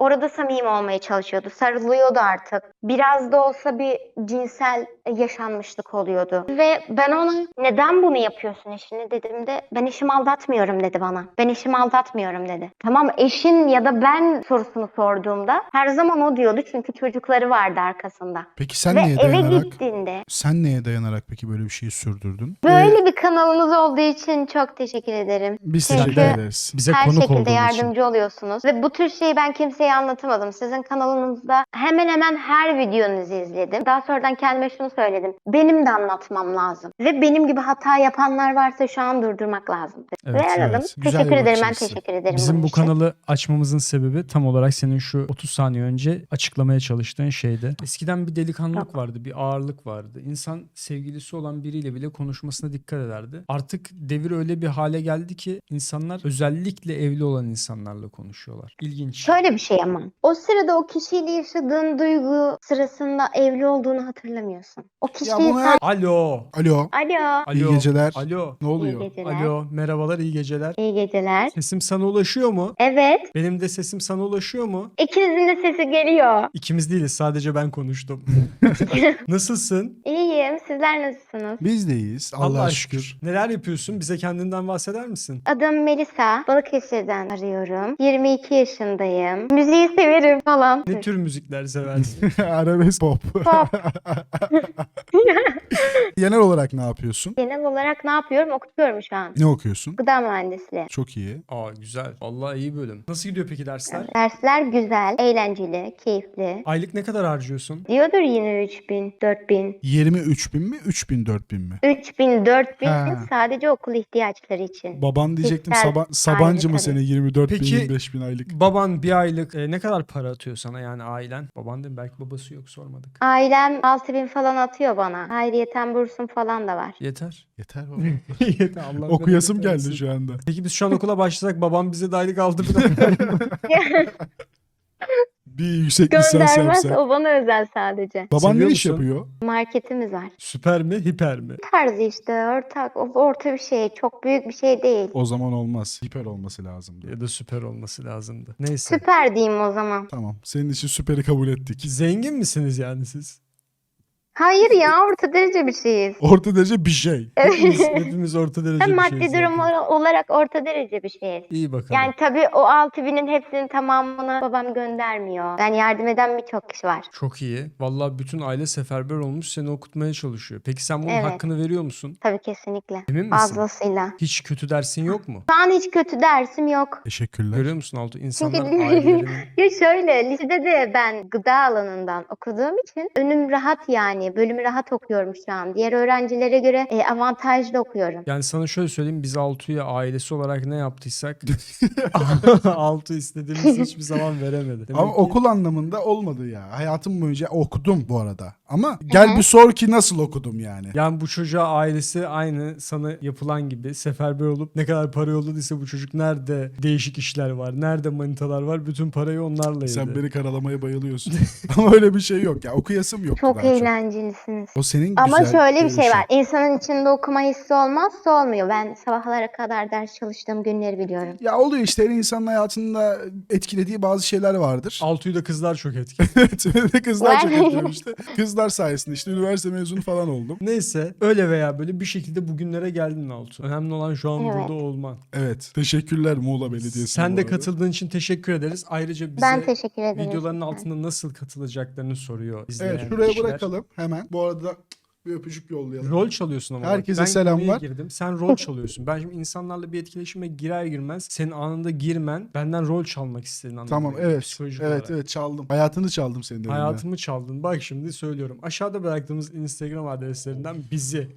Orada samimi olmaya çalışıyordu. Sarılıyordu artık. Biraz da olsa bir cinsel yaşanmışlık oluyordu. Ve ben ona neden bunu yapıyorsun eşini dediğimde ben eşimi aldatmıyorum dedi bana. Ben eşimi aldatmıyorum dedi. Tamam eşin ya da ben sorusunu sorduğumda her zaman o diyordu çünkü çocukları vardı arkasında. Peki sen Ve neye eve dayanarak? gittiğinde Sen neye dayanarak peki böyle bir şeyi sürdürdün? böyle bir kanalınız olduğu için çok teşekkür ederim. Biz teşekkür ederiz. Bize her konuk şekilde olduğun için. yardımcı oluyorsunuz. Ve bu tür şeyi ben kimseye anlatamadım. Sizin kanalınızda hemen hemen her videonuzu izledim. Daha sonradan kendime şunu söyledim. Benim de anlatmam lazım. Ve benim gibi hata yapanlar varsa şu an durdurmak lazım. Evet, Ve aradım. evet. Teşekkür ederim. Ben teşekkür ederim. Bizim bu için. kanalı açmamızın sebebi tam olarak senin şu 30 saniye önce açıklamaya çalıştığın şeydi. Eskiden bir delikanlılık Yok. vardı, bir ağırlık vardı. İnsan sevgilisi olan biriyle bile konuşmasına dikkat ederdi. Artık devir öyle bir hale geldi ki insanlar özellikle evli olan insanlarla konuşuyorlar. İlginç. Şöyle bir şey ama. O sırada o kişiyle yaşadığın duygu sırasında evli olduğunu hatırlamıyorsun. O kişiyi bunu sen... Alo. Alo. Alo. Alo. İyi geceler. Alo. Ne oluyor? İyi geceler. Alo. Merhabalar, iyi geceler. İyi geceler. Sesim sana ulaşıyor mu? Evet. Benim de sesim sana ulaşıyor mu? İkinizin de sesi geliyor. İkimiz değiliz, sadece ben konuştum. Nasılsın? İyiyim. Sizler nasılsınız? Biz de iyiyiz. Allah'a şükür. Neler yapıyorsun? Bize kendinden bahseder misin? Adım Melisa. Balıkesir'den arıyorum. 22 yaşındayım. Müziği severim falan. Ne tür müzikler seversin? Arabesk pop. Pop. Genel olarak ne yapıyorsun? Genel olarak ne yapıyorum? Okutuyorum şu an. Ne okuyorsun? Gıda mühendisliği. Çok iyi. Aa güzel. Vallahi iyi bölüm. Nasıl gidiyor peki dersler? Dersler güzel, eğlenceli, keyifli. Aylık ne kadar harcıyorsun? Diyordur yine 3000, 4000. 23 bin mi? 3 bin 4 bin mi? 3000, 4000 Ha. sadece okul ihtiyaçları için. Baban diyecektim Saba- Sabancı mı ayrı seni 24 bin Peki- 25 bin aylık? Baban bir aylık e, ne kadar para atıyor sana yani ailen? Baban değil mi? belki babası yok sormadık. Ailem 6000 falan atıyor bana. Ayrıyeten bursum falan da var. Yeter. Yeter baba. Yeter Allah Okuyasım geldi şu anda. Peki biz şu an okula başlasak babam bize de aylık aldı bir yüksek lisans Göndermez yapsa. o bana özel sadece. Baban ne Seviyor iş musun? yapıyor? Marketimiz var. Süper mi hiper mi? Tarzı işte ortak, o- orta bir şey. Çok büyük bir şey değil. O zaman olmaz. Hiper olması lazımdı. Ya da süper olması lazımdı. Neyse. Süper diyeyim o zaman. Tamam. Senin için süperi kabul ettik. Zengin misiniz yani siz? Hayır ya orta derece bir şeyiz. Orta derece bir şey. Hepimiz, hepimiz orta derece Hem bir maddi şeyiz durum zaten. olarak orta derece bir şeyiz. İyi bakalım. Yani tabii o 6000'in hepsinin tamamını babam göndermiyor. Yani yardım eden birçok kişi var. Çok iyi. Vallahi bütün aile seferber olmuş seni okutmaya çalışıyor. Peki sen bunun Evet. hakkını veriyor musun? Tabii kesinlikle. Emin misin? Fazlasıyla. Hiç kötü dersin yok mu? Şu an hiç kötü dersim yok. Teşekkürler. Görüyor musun Altu? İnsanlar Çünkü ailelerinin... ya şöyle lisede de ben gıda alanından okuduğum için önüm rahat yani. Bölümü rahat okuyorum şu an. Diğer öğrencilere göre e, avantajlı okuyorum. Yani sana şöyle söyleyeyim biz Altu'ya ailesi olarak ne yaptıysak Altu istediğimiz hiçbir zaman veremedi. Demek Ama ki- okul anlamında olmadı ya. Hayatım boyunca okudum bu arada. Ama gel bir sor ki nasıl okudum yani. Yani bu çocuğa ailesi aynı sana yapılan gibi seferber olup ne kadar para yolladıysa bu çocuk nerede değişik işler var, nerede manitalar var bütün parayı onlarla yedi. Sen beni karalamaya bayılıyorsun. Ama öyle bir şey yok ya. Okuyasım yok. Çok daha çok. eğlencelisiniz. O senin Ama güzel şöyle bir şey var. İnsanın içinde okuma hissi olmazsa olmuyor. Ben sabahlara kadar ders çalıştığım günleri biliyorum. Ya oluyor işte her insanın hayatında etkilediği bazı şeyler vardır. Altu'yu da kızlar çok etkili. Evet, beni de kızlar çok Vay. etkilemişti. Kızlar sayesinde işte üniversite mezunu falan oldum. Neyse öyle veya böyle bir şekilde bugünlere geldin Altu. Önemli olan şu an burada olman. Evet. Teşekkürler Muğla Belediyesi. Sen de katıldığın için teşekkür ederiz. Ayrıca bize ben teşekkür ederim. videoların altında nasıl katılacaklarını soruyor izleyen Evet şuraya kişiler. bırakalım hemen. Bu arada bir öpücük yollayalım. Rol çalıyorsun ama. Herkese ben selamlar. konuya girdim. Sen rol çalıyorsun. Ben şimdi insanlarla bir etkileşime girer girmez senin anında girmen benden rol çalmak istediğin anlamına Tamam geliyor, evet. Evet olarak. evet çaldım. Hayatını çaldım senin. Hayatımı çaldın. Bak şimdi söylüyorum. Aşağıda bıraktığımız Instagram adreslerinden bizi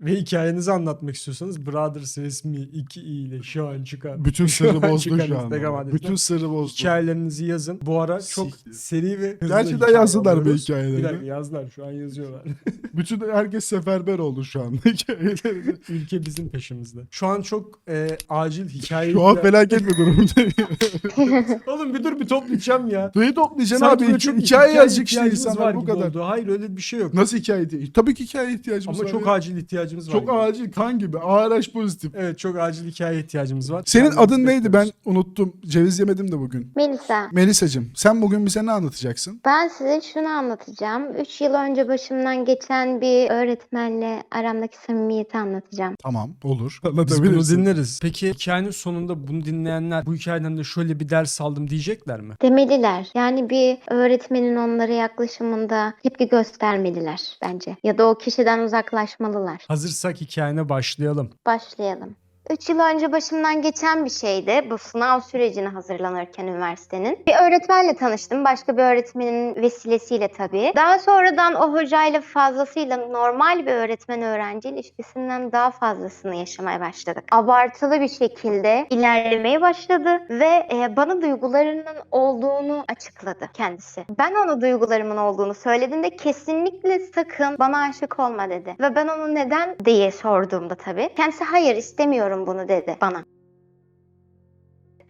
ve hikayenizi anlatmak istiyorsanız Brothers resmi 2 i ile şu an çıkan Bütün sırrı bozdu şu Instagram an. adresinden Bütün sırrı bozdu. hikayelerinizi yazın. Bu ara çok Siktir. seri ve hızlı Gerçekten hikaye yazdılar mı alıyoruz. Bir dakika yazdılar. Şu an yazıyorlar. Bütün herkes seferber oldu şu an. Hikayeleri. Ülke bizim peşimizde. Şu an çok e, acil hikaye. şu an felaket bir durumdayım. Oğlum bir dur bir toplayacağım ya. Neyi toplayacaksın Sanki abi? böyle Hikaye, çok hikaye yazacak işte ihtiyacımız insanlar bu gibi kadar. oldu. Hayır öyle bir şey yok. Nasıl hikaye? Tabii ki hikaye ihtiyacımız Ama var. çok ya. acil ihtiyacımız ihtiyacımız var. Çok gibi. acil kan gibi. ARH pozitif. Evet çok acil hikaye ihtiyacımız var. Senin Kendimizi adın neydi? Ben unuttum. Ceviz yemedim de bugün. Melisa. Melisa'cığım sen bugün bize ne anlatacaksın? Ben size şunu anlatacağım. 3 yıl önce başımdan geçen bir öğretmenle aramdaki samimiyeti anlatacağım. Tamam olur. Biz bunu dinleriz. Peki hikayenin sonunda bunu dinleyenler bu hikayeden de şöyle bir ders aldım diyecekler mi? Demeliler. Yani bir öğretmenin onlara yaklaşımında tepki göstermeliler bence. Ya da o kişiden uzaklaşmalılar. Hazırsak hikayene başlayalım. Başlayalım. 3 yıl önce başımdan geçen bir şeydi. Bu sınav sürecine hazırlanırken üniversitenin. Bir öğretmenle tanıştım. Başka bir öğretmenin vesilesiyle tabii. Daha sonradan o hocayla fazlasıyla normal bir öğretmen öğrenci ilişkisinden daha fazlasını yaşamaya başladık. Abartılı bir şekilde ilerlemeye başladı ve e, bana duygularının olduğunu açıkladı kendisi. Ben ona duygularımın olduğunu söylediğimde kesinlikle sakın bana aşık olma dedi. Ve ben onu neden diye sorduğumda tabii kendisi hayır istemiyorum bunu dedi bana.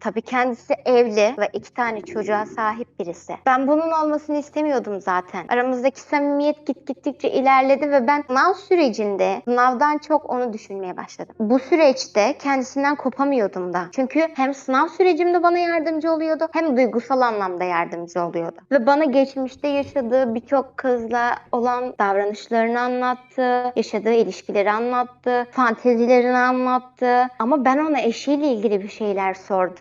Tabii kendisi evli ve iki tane çocuğa sahip birisi. Ben bunun olmasını istemiyordum zaten. Aramızdaki samimiyet git gittikçe ilerledi ve ben sınav sürecinde sınavdan çok onu düşünmeye başladım. Bu süreçte kendisinden kopamıyordum da. Çünkü hem sınav sürecimde bana yardımcı oluyordu hem duygusal anlamda yardımcı oluyordu. Ve bana geçmişte yaşadığı birçok kızla olan davranışlarını anlattı, yaşadığı ilişkileri anlattı, fantezilerini anlattı. Ama ben ona eşiyle ilgili bir şeyler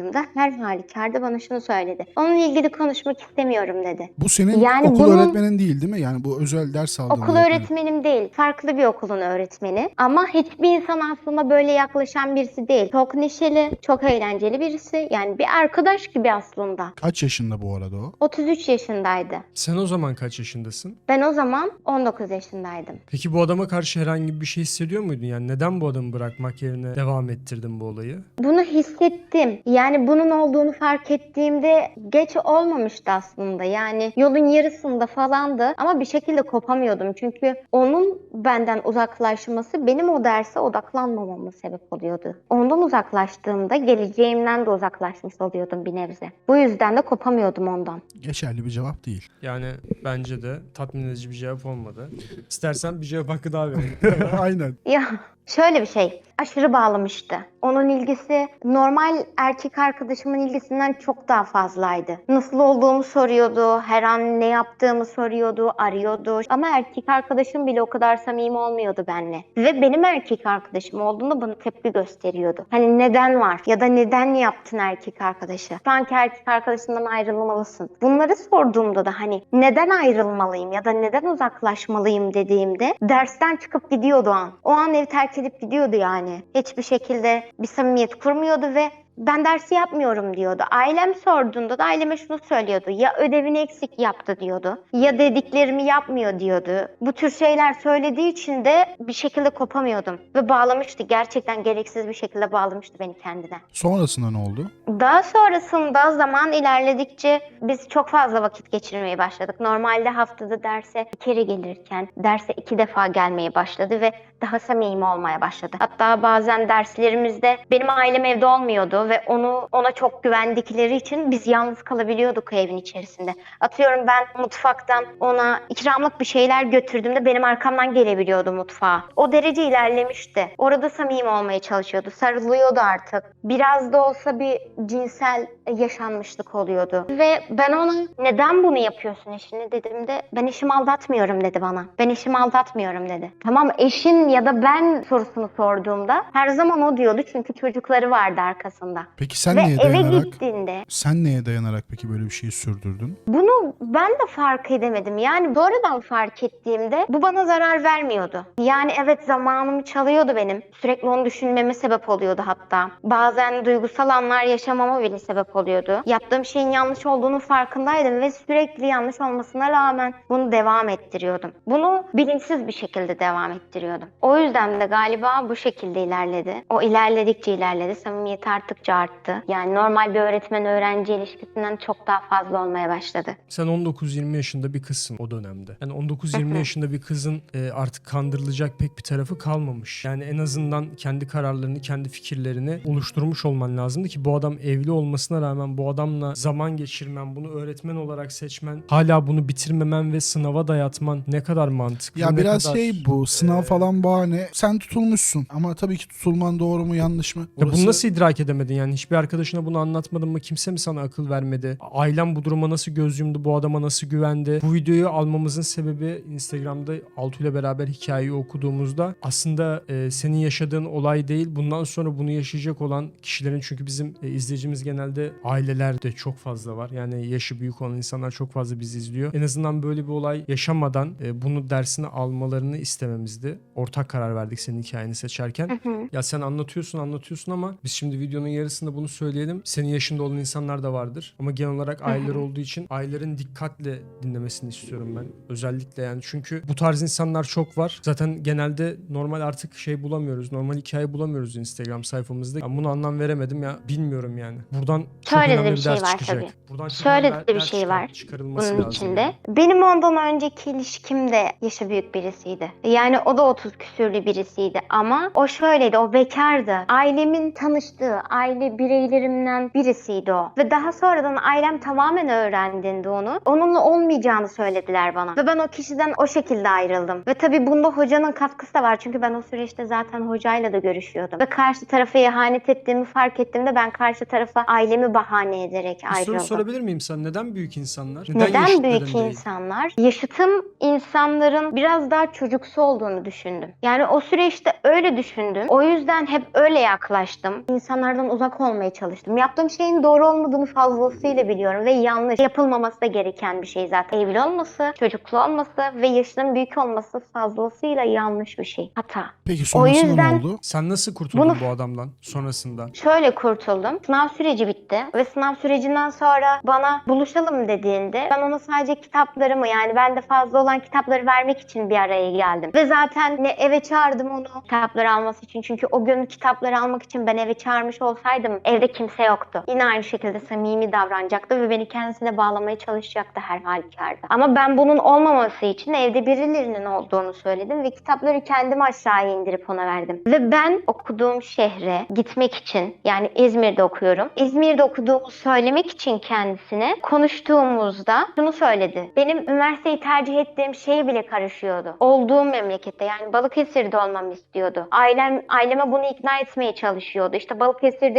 sorduğumda her halükarda bana şunu söyledi. Onunla ilgili konuşmak istemiyorum dedi. Bu senin Yani okul bunun- öğretmenin değil değil mi? Yani bu özel ders aldığın Okul öğretmenim değil. Farklı bir okulun öğretmeni. Ama hiçbir insan aslında böyle yaklaşan birisi değil. Çok neşeli, çok eğlenceli birisi. Yani bir arkadaş gibi aslında. Kaç yaşında bu arada o? 33 yaşındaydı. Sen o zaman kaç yaşındasın? Ben o zaman 19 yaşındaydım. Peki bu adama karşı herhangi bir şey hissediyor muydun? Yani neden bu adamı bırakmak yerine devam ettirdin bu olayı? Bunu hissettim. Yani bunun olduğunu fark ettiğimde geç olmamıştı aslında. Yani yolun yarısında falandı ama bir şekilde kopamıyordum. Çünkü onun benden uzaklaşması benim o derse odaklanmamama sebep oluyordu. Ondan uzaklaştığımda geleceğimden de uzaklaşmış oluyordum bir nebze. Bu yüzden de kopamıyordum ondan. Geçerli bir cevap değil. Yani bence de tatmin edici bir cevap olmadı. İstersen bir cevap hakkı daha verelim. Aynen. Ya şöyle bir şey. Aşırı bağlamıştı. Onun ilgisi normal erkek arkadaşımın ilgisinden çok daha fazlaydı. Nasıl olduğumu soruyordu, her an ne yaptığımı soruyordu, arıyordu. Ama erkek arkadaşım bile o kadar samimi olmuyordu benimle. Ve benim erkek arkadaşım olduğunda bana tepki gösteriyordu. Hani neden var ya da neden yaptın erkek arkadaşı? Şu anki erkek arkadaşından ayrılmalısın. Bunları sorduğumda da hani neden ayrılmalıyım ya da neden uzaklaşmalıyım dediğimde dersten çıkıp gidiyordu o an. O an evi terk edip gidiyordu yani. Hiçbir şekilde bir samimiyet kurmuyordu ve ben dersi yapmıyorum diyordu. Ailem sorduğunda da aileme şunu söylüyordu. Ya ödevini eksik yaptı diyordu. Ya dediklerimi yapmıyor diyordu. Bu tür şeyler söylediği için de bir şekilde kopamıyordum. Ve bağlamıştı. Gerçekten gereksiz bir şekilde bağlamıştı beni kendine. Sonrasında ne oldu? Daha sonrasında zaman ilerledikçe biz çok fazla vakit geçirmeye başladık. Normalde haftada derse bir kere gelirken derse iki defa gelmeye başladı ve daha samimi olmaya başladı. Hatta bazen derslerimizde benim ailem evde olmuyordu ve onu ona çok güvendikleri için biz yalnız kalabiliyorduk evin içerisinde. Atıyorum ben mutfaktan ona ikramlık bir şeyler götürdüğümde benim arkamdan gelebiliyordu mutfağa. O derece ilerlemişti. Orada samimi olmaya çalışıyordu. Sarılıyordu artık. Biraz da olsa bir cinsel yaşanmışlık oluyordu. Ve ben ona neden bunu yapıyorsun eşini dediğimde ben eşimi aldatmıyorum dedi bana. Ben eşimi aldatmıyorum dedi. Tamam eşin ya da ben sorusunu sorduğumda her zaman o diyordu çünkü çocukları vardı arkasında. Peki sen Ve neye eve dayanarak? gittiğinde Sen neye dayanarak peki böyle bir şeyi sürdürdün? bunu ben de fark edemedim. Yani sonradan fark ettiğimde bu bana zarar vermiyordu. Yani evet zamanımı çalıyordu benim. Sürekli onu düşünmeme sebep oluyordu hatta. Bazen duygusal anlar yaşamama bile sebep oluyordu. Yaptığım şeyin yanlış olduğunu farkındaydım ve sürekli yanlış olmasına rağmen bunu devam ettiriyordum. Bunu bilinçsiz bir şekilde devam ettiriyordum. O yüzden de galiba bu şekilde ilerledi. O ilerledikçe ilerledi. Samimiyet arttıkça arttı. Yani normal bir öğretmen öğrenci ilişkisinden çok daha fazla olmaya başladı. Sen 19-20 yaşında bir kızsın o dönemde. Yani 19-20 yaşında bir kızın e, artık kandırılacak pek bir tarafı kalmamış. Yani en azından kendi kararlarını, kendi fikirlerini oluşturmuş olman lazımdı ki bu adam evli olmasına rağmen bu adamla zaman geçirmen, bunu öğretmen olarak seçmen, hala bunu bitirmemen ve sınava dayatman ne kadar mantıklı. Ya ne biraz kadar, şey bu sınav e, falan bahane. Sen tutulmuşsun ama tabii ki tutulman doğru mu yanlış mı? Ya Orası- bunu nasıl idrak edemedin yani? Hiçbir arkadaşına bunu anlatmadın mı? Kimse mi sana akıl vermedi? Ailem bu duruma nasıl göz yumdu? Bu adama nasıl güvendi? Bu videoyu almamızın sebebi Instagram'da Altu ile beraber hikayeyi okuduğumuzda aslında e, senin yaşadığın olay değil. Bundan sonra bunu yaşayacak olan kişilerin çünkü bizim e, izleyicimiz genelde aileler de çok fazla var. Yani yaşı büyük olan insanlar çok fazla bizi izliyor. En azından böyle bir olay yaşamadan e, bunu dersine almalarını istememizdi. Ortak karar verdik senin hikayeni seçerken. Ya sen anlatıyorsun anlatıyorsun ama biz şimdi videonun yarısında bunu söyleyelim. Senin yaşında olan insanlar da vardır. Ama genel olarak aileler olduğu için ailelerin dikkatle dinlemesini istiyorum ben. Özellikle yani çünkü bu tarz insanlar çok var. Zaten genelde normal artık şey bulamıyoruz. Normal hikaye bulamıyoruz Instagram sayfamızda. Ben bunu anlam veremedim ya bilmiyorum yani. Buradan çok Şöyle de önemli bir bir şey ders var çıkacak. tabii. Buradan çok Şöyle önemli de bir ders şey çıkar- var çıkarılması bunun lazım içinde. yani. Benim ondan önceki ilişkim de yaşı büyük birisiydi. Yani o da 30 küsürlü birisiydi ama o şöyleydi, o bekardı. Ailemin tanıştığı aile bireylerimden birisiydi o. Ve daha sonradan ailem tamamen öğrendiğinde onu. Onunla olmayacağını söylediler bana. Ve ben o kişiden o şekilde ayrıldım. Ve tabii bunda hocanın katkısı da var. Çünkü ben o süreçte zaten hocayla da görüşüyordum. Ve karşı tarafa ihanet ettiğimi fark ettiğimde ben karşı tarafa ailemi bahane ederek Bir soru ayrıldım. sorabilir miyim sen? Neden büyük insanlar? Neden, yaşıtların büyük değil? insanlar? Yaşıtım insanların biraz daha çocuksu olduğunu düşündüm. Yani o süreçte öyle düşündüm. O yüzden hep öyle yaklaştım. İnsanlardan uzak olmaya çalıştım. Yaptığım şeyin doğru olmadığını fazlasıyla biliyorum ve yanlış. Yapılmaması da gereken bir şey zaten. Evli olması, çocuklu olması ve yaşının büyük olması fazlasıyla yanlış bir şey. Hata. Peki sonrasında yüzden- ne oldu? Sen nasıl kurtuldun Bunu- bu adamdan sonrasında? Şöyle kurtuldum. Sınav süreci bitti ve sınav sürecinden sonra bana buluşalım dediğinde ben ona sadece kitaplarımı yani bende fazla olan kitapları vermek için bir araya geldim. Ve zaten ne eve çağırdım onu kitapları alması için. Çünkü o gün kitapları almak için ben eve çağırmış olsaydım evde kimse yoktu. Yine aynı şekilde samimi davranacaktı ve beni kendisine bağlamaya çalışacaktı her halükarda. Ama ben bunun olmaması için evde birilerinin olduğunu söyledim ve kitapları kendim aşağıya indirip ona verdim. Ve ben okuduğum şehre gitmek için yani İzmir'de okuyorum. İzmir'de okuduğumu söylemek için kendisine konuştuğumuzda şunu söyledi. Benim üniversiteyi tercih ettiğim şey bile karışıyordu. Olduğum memlekette yani Balıkesir'de olmamı istiyordu. Ailem aileme bunu ikna etmeye çalışıyordu. İşte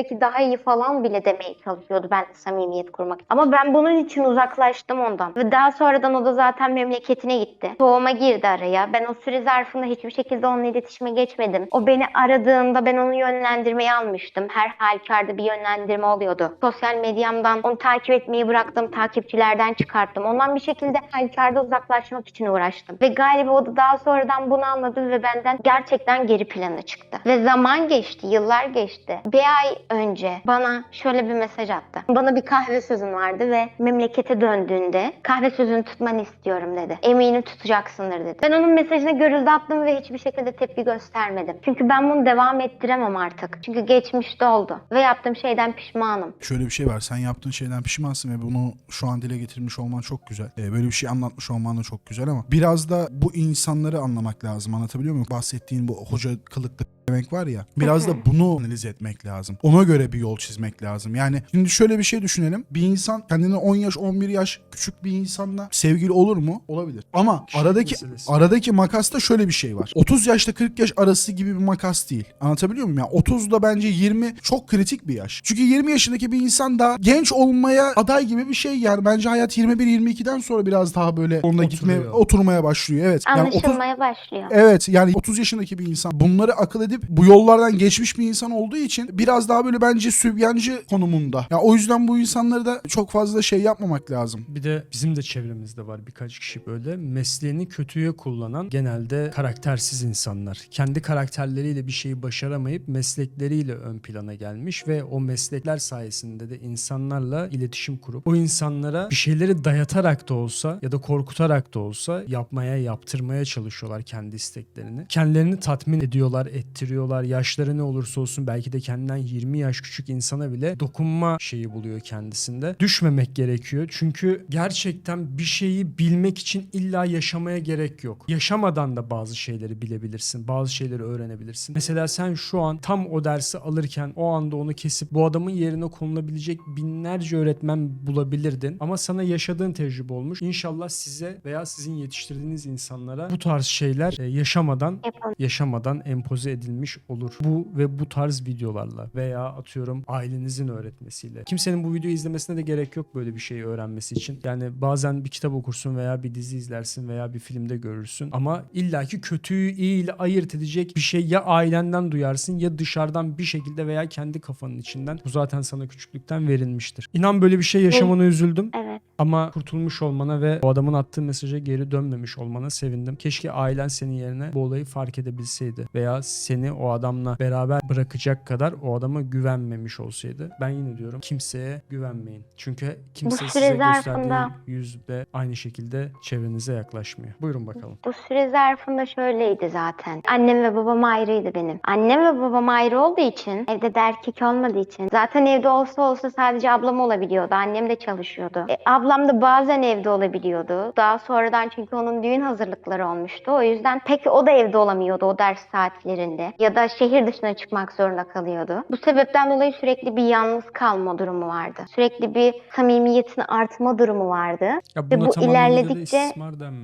Balıkesir'deki daha iyi falan bile demeye çalışıyordu ben de samimiyet kurmak. Ama ben bunun için uzaklaştım ondan. Ve daha sonradan o da zaten memleketine gitti. Soğuma girdi araya. Ben o süre zarfında hiçbir şekilde onunla iletişime geçmedim. O beni aradığında ben onu yönlendirmeye almıştım. Her halükarda bir yönlendirme oluyordu. Sosyal medyamdan onu takip etmeyi bıraktım. Takipçilerden çıkarttım. Ondan bir şekilde halükarda uzaklaşmak için uğraştım. Ve galiba o da daha sonradan bunu anladı ve benden gerçekten geri plana çıktı. Ve zaman geçti, yıllar geçti. Bir ay önce bana şöyle bir mesaj attı. Bana bir kahve sözün vardı ve memlekete döndüğünde kahve sözünü tutmanı istiyorum dedi. Eminim tutacaksındır dedi. Ben onun mesajına görüldü attım ve hiçbir şekilde tepki göstermedim. Çünkü ben bunu devam ettiremem artık. Çünkü geçmişte oldu. Ve yaptığım şeyden pişmanım. Şöyle bir şey var. Sen yaptığın şeyden pişmansın ve bunu şu an dile getirmiş olman çok güzel. Ee, böyle bir şey anlatmış olman da çok güzel ama biraz da bu insanları anlamak lazım. Anlatabiliyor muyum? Bahsettiğin bu hoca kılıklı demek var ya. Biraz da bunu analiz etmek lazım. Ona göre bir yol çizmek lazım. Yani şimdi şöyle bir şey düşünelim. Bir insan kendine 10 yaş 11 yaş küçük bir insanla sevgili olur mu? Olabilir. Ama aradaki meselesi. aradaki makasta şöyle bir şey var. 30 yaşla 40 yaş arası gibi bir makas değil. Anlatabiliyor muyum? Yani 30 da bence 20 çok kritik bir yaş. Çünkü 20 yaşındaki bir insan da genç olmaya aday gibi bir şey yani. Bence hayat 21-22'den sonra biraz daha böyle onunla gitmeye oturmaya başlıyor. Evet. Yani 30 Anlaşılmaya başlıyor. Evet yani 30 yaşındaki bir insan bunları akıl edip bu yollardan geçmiş bir insan olduğu için biraz daha böyle bence sübyancı konumunda. Ya o yüzden bu insanları da çok fazla şey yapmamak lazım. Bir de bizim de çevremizde var birkaç kişi böyle mesleğini kötüye kullanan genelde karaktersiz insanlar. Kendi karakterleriyle bir şeyi başaramayıp meslekleriyle ön plana gelmiş ve o meslekler sayesinde de insanlarla iletişim kurup o insanlara bir şeyleri dayatarak da olsa ya da korkutarak da olsa yapmaya, yaptırmaya çalışıyorlar kendi isteklerini. Kendilerini tatmin ediyorlar, ettiriyorlar yetiştiriyorlar. Yaşları ne olursa olsun belki de kendinden 20 yaş küçük insana bile dokunma şeyi buluyor kendisinde. Düşmemek gerekiyor. Çünkü gerçekten bir şeyi bilmek için illa yaşamaya gerek yok. Yaşamadan da bazı şeyleri bilebilirsin. Bazı şeyleri öğrenebilirsin. Mesela sen şu an tam o dersi alırken o anda onu kesip bu adamın yerine konulabilecek binlerce öğretmen bulabilirdin. Ama sana yaşadığın tecrübe olmuş. İnşallah size veya sizin yetiştirdiğiniz insanlara bu tarz şeyler e, yaşamadan yaşamadan empoze edilmiş olur. Bu ve bu tarz videolarla veya atıyorum ailenizin öğretmesiyle. Kimsenin bu videoyu izlemesine de gerek yok böyle bir şeyi öğrenmesi için. Yani bazen bir kitap okursun veya bir dizi izlersin veya bir filmde görürsün ama illaki kötüyü iyi ile ayırt edecek bir şey ya ailenden duyarsın ya dışarıdan bir şekilde veya kendi kafanın içinden. Bu zaten sana küçüklükten verilmiştir. İnan böyle bir şey yaşamana üzüldüm. Evet. Ama kurtulmuş olmana ve o adamın attığı mesaja geri dönmemiş olmana sevindim. Keşke ailen senin yerine bu olayı fark edebilseydi. Veya seni o adamla beraber bırakacak kadar o adama güvenmemiş olsaydı. Ben yine diyorum kimseye güvenmeyin. Çünkü kimse süre size gösterdiği yüzde aynı şekilde çevrenize yaklaşmıyor. Buyurun bakalım. Bu süre zarfında şöyleydi zaten. Annem ve babam ayrıydı benim. Annem ve babam ayrı olduğu için, evde de erkek olmadığı için. Zaten evde olsa olsa sadece ablam olabiliyordu. Annem de çalışıyordu. E, ablam da bazen evde olabiliyordu. Daha sonradan çünkü onun düğün hazırlıkları olmuştu. O yüzden pek o da evde olamıyordu o ders saatlerinde. Ya da şehir dışına çıkmak zorunda kalıyordu. Bu sebepten dolayı sürekli bir yalnız kalma durumu vardı. Sürekli bir samimiyetin artma durumu vardı. Ya Ve bu ilerledikçe.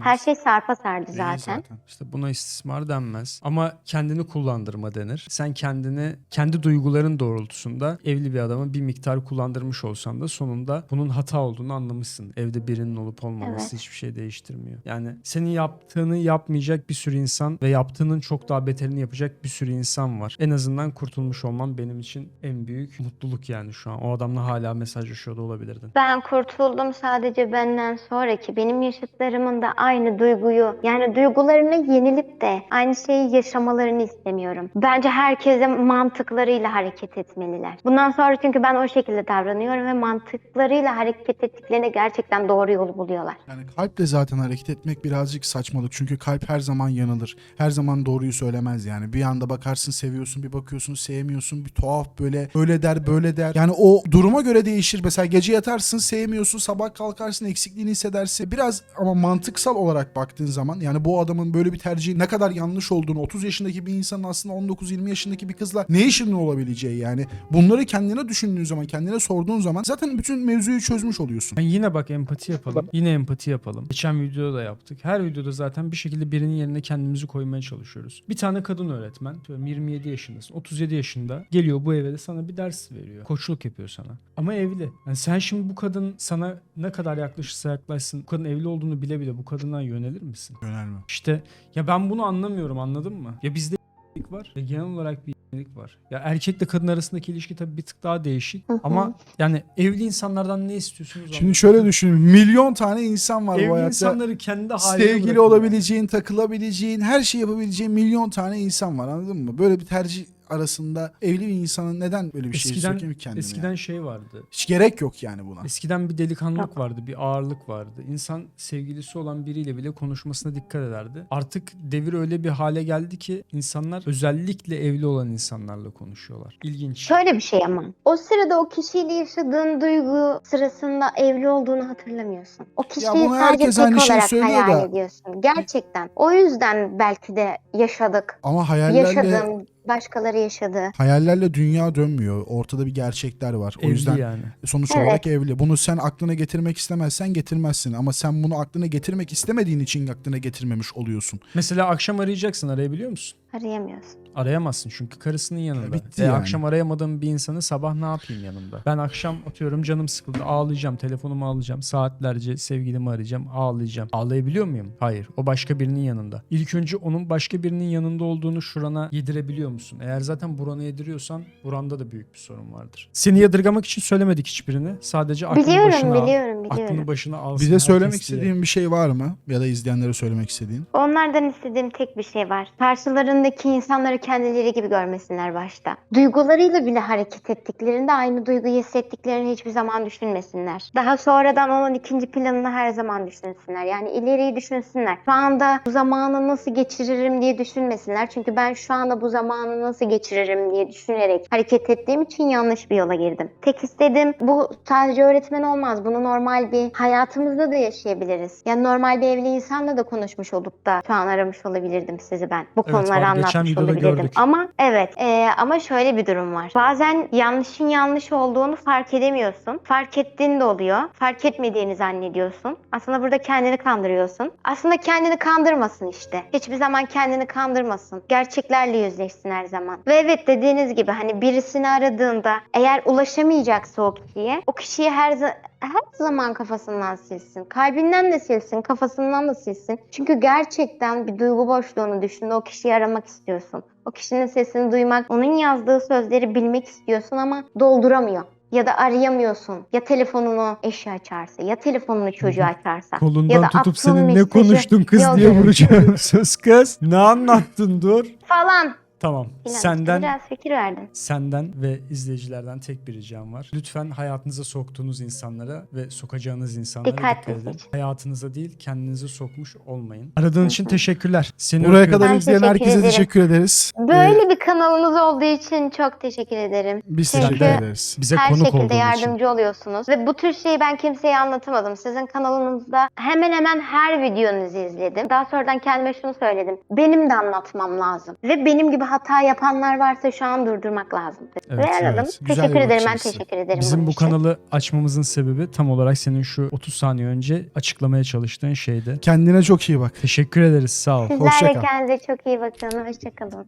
Her şey sarpa sardı Değil zaten. İşte buna istismar denmez. Ama kendini kullandırma denir. Sen kendini kendi duyguların doğrultusunda evli bir adama bir miktar kullandırmış olsan da sonunda bunun hata olduğunu anlamışsın. Evde birinin olup olmaması Evet. hiçbir şey değiştirmiyor. Yani senin yaptığını yapmayacak bir sürü insan ve yaptığının çok daha beterini yapacak bir sürü insan var. En azından kurtulmuş olman benim için en büyük mutluluk yani şu an. O adamla hala mesajlaşıyor da olabilirdin. Ben kurtuldum sadece benden sonraki benim yaşıtlarımın da aynı duyguyu yani duygularına yenilip de aynı şeyi yaşamalarını istemiyorum. Bence herkese mantıklarıyla hareket etmeliler. Bundan sonra çünkü ben o şekilde davranıyorum ve mantıklarıyla hareket ettiklerine gerçekten doğru yolu buluyorlar. Yani kalple zaten hareket etmek birazcık saçmalık. Çünkü kalp her zaman yanılır. Her zaman doğruyu söylemez yani. Bir anda bakarsın seviyorsun, bir bakıyorsun sevmiyorsun. Bir tuhaf böyle öyle der böyle der. Yani o duruma göre değişir. Mesela gece yatarsın sevmiyorsun, sabah kalkarsın eksikliğini hissedersin. Biraz ama mantıksal olarak baktığın zaman yani bu adamın böyle bir tercihi ne kadar yanlış olduğunu 30 yaşındaki bir insanın aslında 19-20 yaşındaki bir kızla ne işinin olabileceği yani. Bunları kendine düşündüğün zaman, kendine sorduğun zaman zaten bütün mevzuyu çözmüş oluyorsun. Yani yine bak empati yapalım. Yine empati yapalım. Geçen videoda da yaptık. Her videoda zaten bir şekilde birinin yerine kendimizi koymaya çalışıyoruz. Bir tane kadın öğretmen, diyorum 27 yaşındasın, 37 yaşında geliyor bu eve de sana bir ders veriyor. Koçluk yapıyor sana. Ama evli. Yani sen şimdi bu kadın sana ne kadar yaklaşırsa yaklaşsın, bu kadın evli olduğunu bile bile bu kadına yönelir misin? Önemli. İşte ya ben bunu anlamıyorum anladın mı? Ya bizde var ve genel olarak bir iyilik var. Ya erkekle kadın arasındaki ilişki tabii bir tık daha değişik. Hı hı. Ama yani evli insanlardan ne istiyorsunuz? Şimdi anlamadım. şöyle düşün. Milyon tane insan var bu Evli hayatta. insanları kendi haline Sevgili olabileceğin, takılabileceğin, her şey yapabileceğin milyon tane insan var anladın mı? Böyle bir tercih arasında evli bir insanın neden böyle bir şey Eskiden, sökeyim ki kendine? eskiden yani? şey vardı. Hiç gerek yok yani buna. Eskiden bir delikanlılık vardı, bir ağırlık vardı. İnsan sevgilisi olan biriyle bile konuşmasına dikkat ederdi. Artık devir öyle bir hale geldi ki insanlar özellikle evli olan insanlarla konuşuyorlar. İlginç. Şöyle bir şey ama. O sırada o kişiyle yaşadığın duygu sırasında evli olduğunu hatırlamıyorsun. O kişiyi bunu sadece herkes tek aynı olarak söylüyor hayal da. ediyorsun. Gerçekten. O yüzden belki de yaşadık. Ama hayallerle Yaşadım. Başkaları yaşadı. hayallerle dünya dönmüyor. Ortada bir gerçekler var. O Evli yüzden yani. sonuç Evet. olarak evli. Bunu sen aklına getirmek istemezsen getirmezsin. Ama sen bunu aklına getirmek istemediğin için aklına getirmemiş oluyorsun. Mesela akşam arayacaksın arayabiliyor musun? Arayamıyorsun. Arayamazsın çünkü karısının yanında. bitti E, yani. Akşam arayamadığım bir insanı sabah ne yapayım yanımda? Ben akşam atıyorum canım sıkıldı ağlayacağım telefonumu alacağım saatlerce sevgilimi arayacağım ağlayacağım. Ağlayabiliyor muyum? Hayır o başka birinin yanında. İlk önce onun başka birinin yanında olduğunu şurana yedirebiliyor musun? Eğer zaten burana yediriyorsan buranda da büyük bir sorun vardır. Seni yadırgamak için söylemedik hiçbirini. Sadece aklını biliyorum, başına al. biliyorum, biliyorum. Aklını başına alsın. Bize söylemek diye. istediğin bir şey var mı? Ya da izleyenlere söylemek istediğin? Onlardan istediğim tek bir şey var. Karşılarında karşılarındaki insanları kendileri gibi görmesinler başta. Duygularıyla bile hareket ettiklerinde aynı duyguyu hissettiklerini hiçbir zaman düşünmesinler. Daha sonradan onun ikinci planını her zaman düşünsünler. Yani ileriyi düşünsünler. Şu anda bu zamanı nasıl geçiririm diye düşünmesinler. Çünkü ben şu anda bu zamanı nasıl geçiririm diye düşünerek hareket ettiğim için yanlış bir yola girdim. Tek istediğim bu sadece öğretmen olmaz. Bunu normal bir hayatımızda da yaşayabiliriz. Yani normal bir evli insanla da konuşmuş olup da şu an aramış olabilirdim sizi ben. Bu Evet, konuları var. Geçen anlatmış videoda olabilirdim. gördük. Ama evet e, ama şöyle bir durum var. Bazen yanlışın yanlış olduğunu fark edemiyorsun. Fark ettiğin de oluyor. Fark etmediğini zannediyorsun. Aslında burada kendini kandırıyorsun. Aslında kendini kandırmasın işte. Hiçbir zaman kendini kandırmasın. Gerçeklerle yüzleşsin her zaman. Ve evet dediğiniz gibi hani birisini aradığında eğer ulaşamayacaksa o kişiye o kişiyi her za- her zaman kafasından silsin. Kalbinden de silsin, kafasından da silsin. Çünkü gerçekten bir duygu boşluğunu düşündü. O kişiyi aramak istiyorsun. O kişinin sesini duymak, onun yazdığı sözleri bilmek istiyorsun ama dolduramıyor. Ya da arayamıyorsun. Ya telefonunu eşi açarsa, ya telefonunu çocuğu açarsa. ya Kolundan da tutup senin ne mesajı konuştun kız diye vuracağım. Söz kız. Ne anlattın dur. Falan. Tamam. Filan. Senden Biraz fikir verdin. Senden ve izleyicilerden tek bir ricam var. Lütfen hayatınıza soktuğunuz insanlara ve sokacağınız insanlara Dikkatli dikkat edin. seç. Hayatınıza değil kendinizi sokmuş olmayın. Aradığın için teşekkürler. Seni Buraya öpüyorum. kadar Ben izleyen teşekkür herkese ederim. teşekkür ederiz. Ee, Böyle bir kanalınız olduğu için çok teşekkür ederim. biz Çünkü teşekkür ederiz. bize Her konuk şekilde olduğun için. yardımcı oluyorsunuz. Ve bu tür şeyi ben kimseye anlatamadım. Sizin kanalınızda hemen hemen her videonuzu izledim. Daha sonradan kendime şunu söyledim. Benim de anlatmam lazım. Ve benim gibi hata yapanlar varsa şu an durdurmak lazım. Evet, Ve aradım. evet. Güzel Teşekkür ederim. Ben teşekkür ederim. Bizim bu için. kanalı açmamızın sebebi tam olarak senin şu 30 saniye önce açıklamaya çalıştığın şeydi. Kendine çok iyi bak. Teşekkür ederiz. Sağ ol. Sizler Hoşça de kal. kendinize çok iyi bakın. Hoşçakalın.